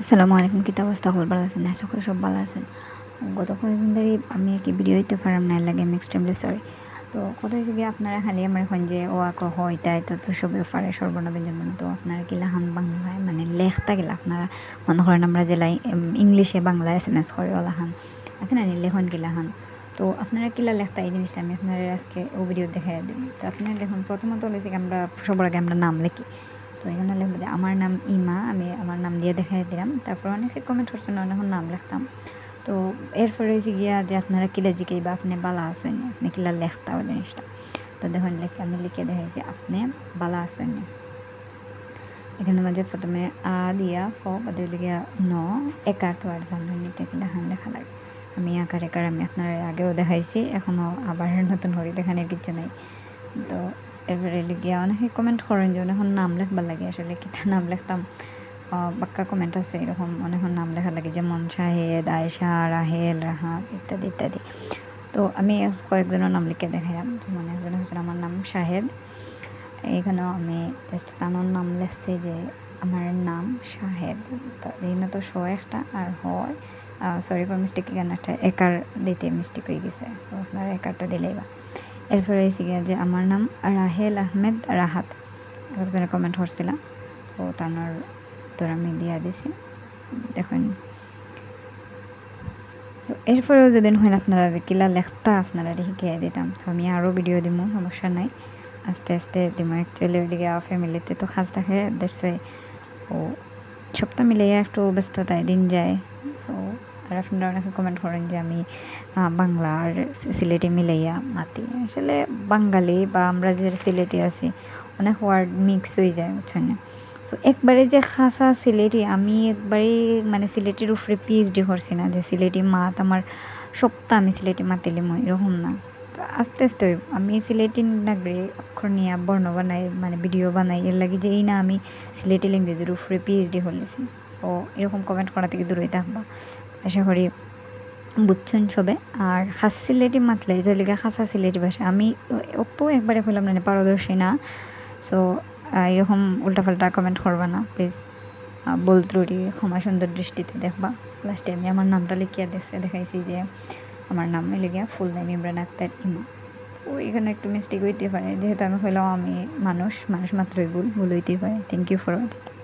আসসালামু আলাইকুম কিতা অবস্থা? খবর ভালো আছেন? আশা করি সব ভালো আছেন। গত কয়েকদিন ধরে আমি কি ভিডিও দিতে পারলাম না লাগে আমি এক্সট্রিমলি সরি তো কত কি আপনারা খালি আমার এখন যে ও আক হয় তাই তো তো সবে পারে সর্বনবীন জন্ম তো আপনারা কি লাহান বাংলায় মানে লেখতা গেলে? আপনারা মনে করেন আমরা জেলায় ইংলিশে বাংলা এস এম এস করে ওলাহান আছে না, লেখন কিলাহান তো আপনারা কিলা লেখতা? এই জিনিসটা আমি আপনারা আজকে ও ভিডিও দেখাই দিই তো আপনারা দেখুন, প্রথমত হয়েছে আমরা, সবার আগে আমরা নাম লিখি। তো এখানে লিখব যে, আমার নাম ইমা, আমি আমার নাম দিয়ে দেখাই দিলাম। তারপর অনেকে কমেন্ট করছেন অনেক নাম লিখতাম। তো এরপরে হয়েছে গিয়া যে, আপনারা কিলা জিজ্ঞেস বা আপনি বালা আছেন আপনি কিলা লেখতা ওই জিনিসটা? তো দেখুন, লিখে, আমি লিখে দেখাইছি আপনি বালা আছেন এখানে মাঝে প্রথমে আ দিয়া ফ, বাদে গিয়া ন, একার তো আর জানেন এটা কিলা হান লেখা লাগে। আমি আকার একার, আমি আপনার আগেও দেখাইছি এখনও আবার নতুন করে দেখানোর কিছু নাই। তো এবারে লিগিয়া অনেকে কমেন্ট করেন যে অনেক নাম লেখবার লাগে। আসলে কিতা নাম লিখতাম? বাক্কা কমেন্ট আছে এরকম। অনেক নাম লেখা লাগে যেমন শাহেদ আয়সা রাহেল রাহাত ইত্যাদি ইত্যাদি। তো আমি কয়েকজনের নাম লিখে দেখাইলাম। যেমন একজন হচ্ছে আমার নাম শাহেদ। এখানেও আমি জাস্ট তানোর নাম লিখছি যে আমার নাম শাহেদ। এখানে তো শো একটা আর হয় সরি ফর মিস্টেক এখানে একটা একার দিতে মিস্টেক হয়ে গেছে। সো আপনার একারটা দিলেই বা। এরপরে হয়েছে গিয়া যে আমার নাম রাহেল আহমেদ রাহাত। একজনে কমেন্ট করছিলাম তো তার তোর আমি দিয়া দিছি। দেখুন। সো এরপরেও যেদিন হয় আপনারা কিলা লেখতা আপনারা শিখিয়ে দিতাম। তো আমি আরও ভিডিও দিব সমস্যা নাই। আস্তে আস্তে দিব অ্যাকচুয়ালি ওইদিকে ফ্যামিলিতে তো খাস থাকে ওয়াই ও সপ্তাহ মিলিয়ে একটু ব্যস্ততায় দিন যায়। আর আপনারা অনেকে কমেন্ট করেন যে আমি বাংলা আর সিলেটি মিলাইয়া মাতি। আসলে বাঙালি বা আমরা যে সিলেটি আছি, অনেক ওয়ার্ড মিক্স হয়ে যায় বুঝছেন? সো একবারে যে খাসা সিলেটি, আমি একবারে মানে সিলেটির উপরে পিএইচডি করছি না যে সিলেটি মাত আমার সপ্তাহ আমি সিলেটি মাতিলি মই এরকম না। তো আস্তে আস্তে আমি সিলেটি নাগরে অক্ষর নিয়ে বর্ণ বানাই মানে ভিডিও বানাই, এর লাগে যে এই না আমি সিলেটি ল্যাঙ্গুয়েজের উপরে পিএইচডি হলেছি। সো এরকম কমেন্ট করা থেকে দূরে থাকবা। আশা করি বুঝছেন সবে। আর খাস সিলেটি মাতলে যেলিকা খাসা সিলেটি ভাষা, আমি অত একবারে হইলাম না পারদর্শী না। সো এরকম উল্টাপাল্টা কমেন্ট করবা না প্লিজ বল ত্রুটি ক্ষমা সুন্দর দৃষ্টিতে দেখবা। লাস্টে আমি আমার নামটা লিখিয়ে দেখছে দেখাইছি যে আমার নাম লিখিয়া ফুল নাম ইমরান আক্তার ইমা। তো এখানে একটু মিস্টেক হইতে পারে, যেহেতু আমি হইলাম আমি মানুষ মানুষ মাত্রই ভুল ভুল হইতেই পারে। Thank you for watching